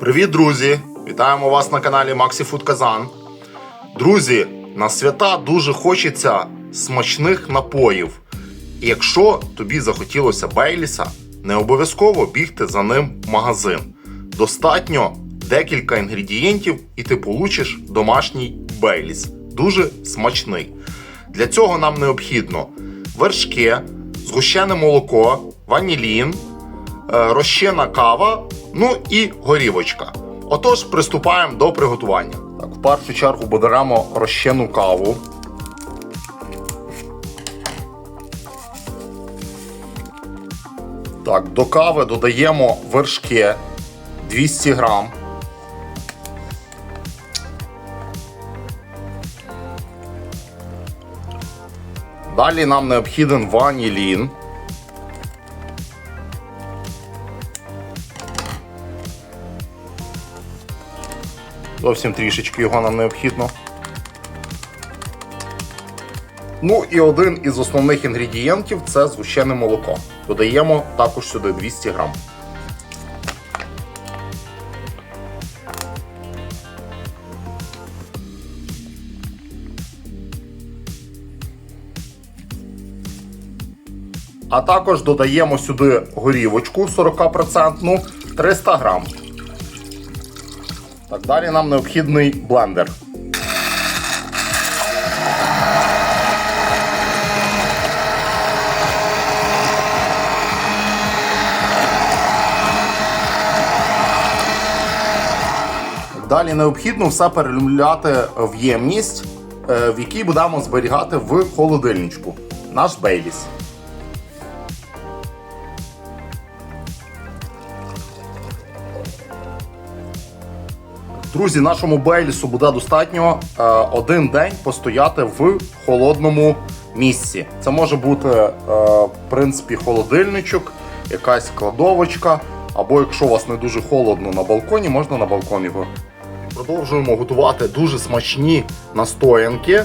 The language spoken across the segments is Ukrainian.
Привіт, друзі! Вітаємо вас на каналі Maxi Food Казан. Друзі, на свята дуже хочеться смачних напоїв. І якщо тобі захотілося Бейліса, не обов'язково бігти за ним в магазин. Достатньо декілька інгредієнтів, і ти получиш домашній Бейліс. Дуже смачний. Для цього нам необхідно вершки, згущене молоко, ванілін, е, розчинна кава, ну і горівочка. Отож, приступаємо до приготування. Так, в першу чергу беремо розчинну каву. Так, до кави додаємо вершки 200 грам. Далі нам необхіден ванілін. Зовсім трішечки його нам необхідно. Ну і один із основних інгредієнтів це згущене молоко. Додаємо також сюди 200 грам. А також додаємо сюди горівочку 40% 300 грам. Так, далі нам необхідний блендер. Далі необхідно все перелюмляти в ємність, е, в якій будемо зберігати в холодильничку. Наш Бейліс. Друзі, нашому Бейлісу буде достатньо е, один день постояти в холодному місці. Це може бути, е, в принципі, холодильничок, якась кладовочка, або якщо у вас не дуже холодно на балконі, можна на балкон його. Продовжуємо готувати дуже смачні настоянки.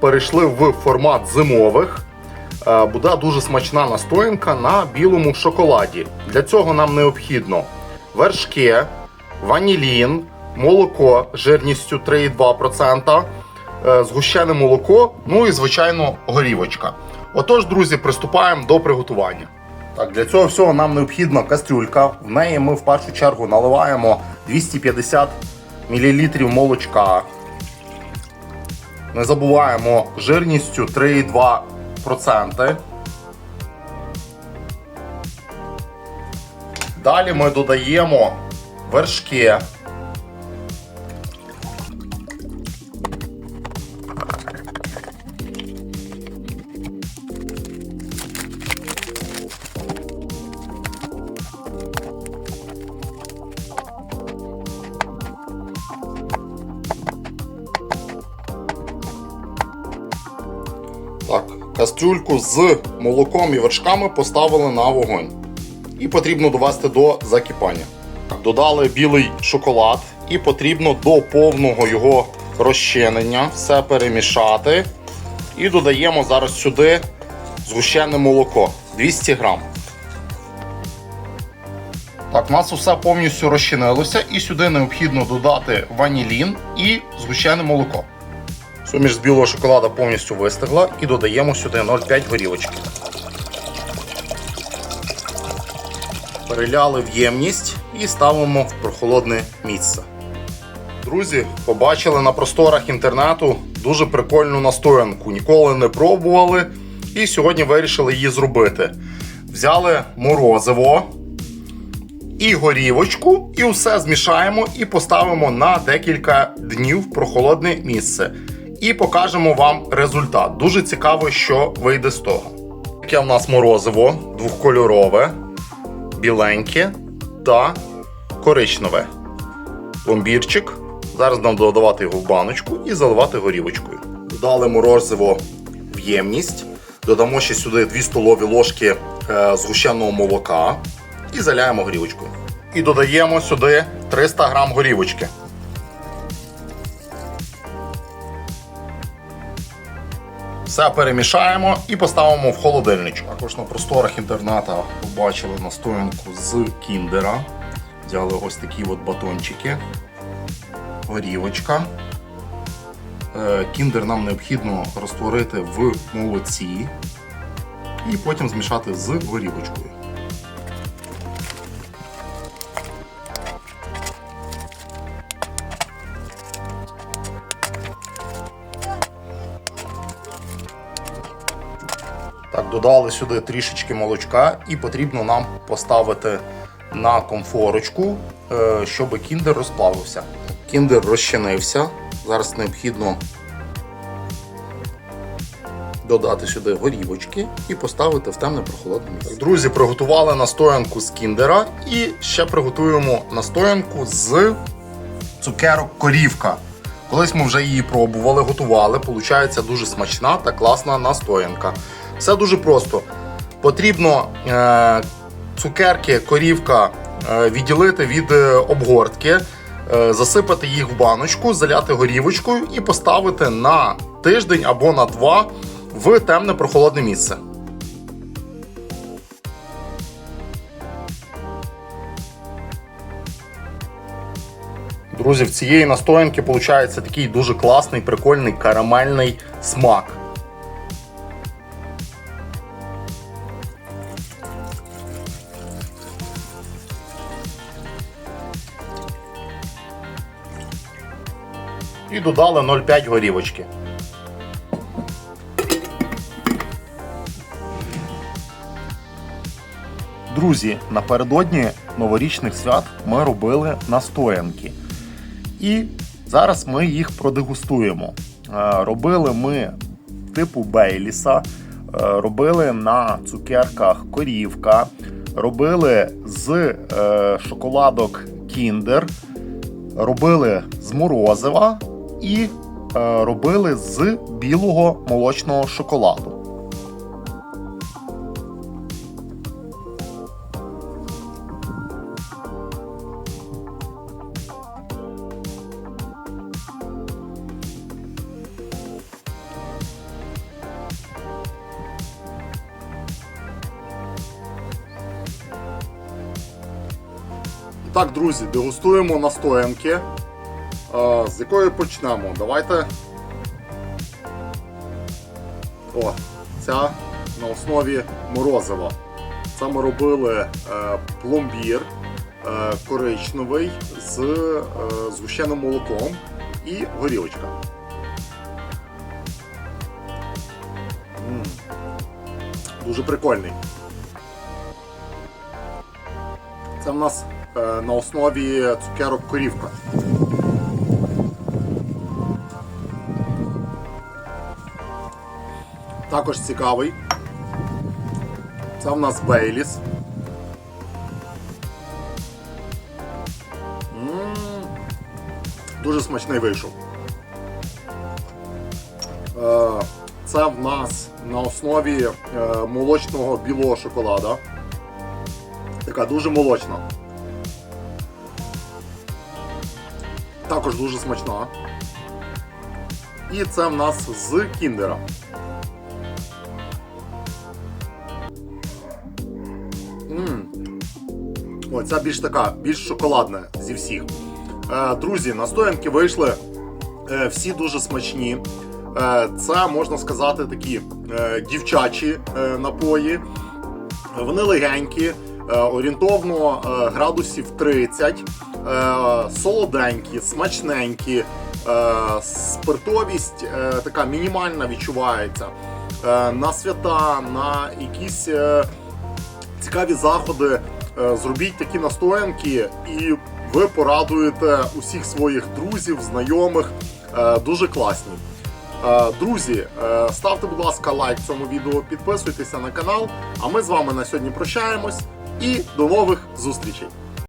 Перейшли в формат зимових. Е, Буде дуже смачна настоянка на білому шоколаді. Для цього нам необхідно вершки, ванілін, молоко жирністю 3,2%, е, згущене молоко, ну і, звичайно, горівочка. Отож, друзі, приступаємо до приготування. Так, для цього всього нам необхідна кастрюлька. В неї ми в першу чергу наливаємо 250 мл молочка. Не забуваємо жирністю 3,2%. Далі ми додаємо вершки. Кастрюльку з молоком і вершками поставили на вогонь. І потрібно довести до закипання. Додали білий шоколад і потрібно до повного його розчинення все перемішати. І додаємо зараз сюди згущене молоко 200 грам. Так, у нас все повністю розчинилося, і сюди необхідно додати ванілін і згущене молоко. Суміш з білого шоколада повністю вистигла і додаємо сюди 0,5 горілочки. Переляли в ємність і ставимо в прохолодне місце. Друзі, побачили на просторах інтернету дуже прикольну настоянку. Ніколи не пробували. І сьогодні вирішили її зробити. Взяли морозиво і горівочку, і все змішаємо і поставимо на декілька днів в прохолодне місце. І покажемо вам результат. Дуже цікаво, що вийде з того. Таке в нас морозиво двохкольорове, біленьке та коричневе. Пломбірчик. Зараз нам додавати його в баночку і заливати горівочкою. Додали морозиво в ємність. Додамо ще сюди 2 столові ложки е, згущеного молока і заляємо горівочкою. І додаємо сюди 300 грам горівочки. Все перемішаємо і поставимо в холодильничок. Також на просторах інтерната побачили настоянку з кіндера. Взяли ось такі от батончики, горівочка. Е, Кіндер нам необхідно розтворити в молоці і потім змішати з горівочкою. Додали сюди трішечки молочка і потрібно нам поставити на комфорочку, е, щоб кіндер розплавився. Кіндер розчинився. Зараз необхідно додати сюди горівочки і поставити в темне прохолодне місце. Друзі, приготували настоянку з кіндера і ще приготуємо настоянку з цукерок корівка. Колись ми вже її пробували, готували. Получається дуже смачна та класна настоянка. Все дуже просто. Потрібно е, цукерки, корівка е, відділити від е, обгортки, засипати їх в баночку, заляти горівочкою і поставити на тиждень або на два в темне прохолодне місце. Друзі, в цієї настоянки виходить такий дуже класний, прикольний карамельний смак. І додали 0,5 горівочки. Друзі, напередодні новорічних свят ми робили настоянки. І зараз ми їх продегустуємо. Е, Робили ми типу Бейліса, е, робили на цукерках корівка, робили з е, шоколадок Кіндер, робили з морозива і е, робили з білого молочного шоколаду. Так, друзі, дегустуємо настоянки. З якої почнемо? Давайте. О, ця на основі морозива. Це ми робили е, пломбір е, коричневий з е, згущеним молоком і горілочка. М, Дуже прикольний. Це в нас е, на основі цукерок корівка. Також цікавий. Це в нас Бейліс. Дуже смачний вийшов. Е, Це в нас на основі е, молочного білого шоколада. Така дуже молочна. Також дуже смачна. І це в нас з кіндера. О, ця більш така, більш шоколадна зі всіх. Е, друзі, настоянки вийшли е, всі дуже смачні. Е, це можна сказати такі дівчачі напої. Вони легенькі, орієнтовно градусів 30, е, солоденькі, смачненькі, спиртовість така мінімальна відчувається. На свята, на якісь цікаві заходи зробіть такі настоянки, і ви порадуєте усіх своїх друзів, знайомих. Е, Дуже класні. Е, Друзі, е, ставте, будь ласка, лайк цьому відео, підписуйтеся на канал. А ми з вами на сьогодні прощаємось і до нових зустрічей.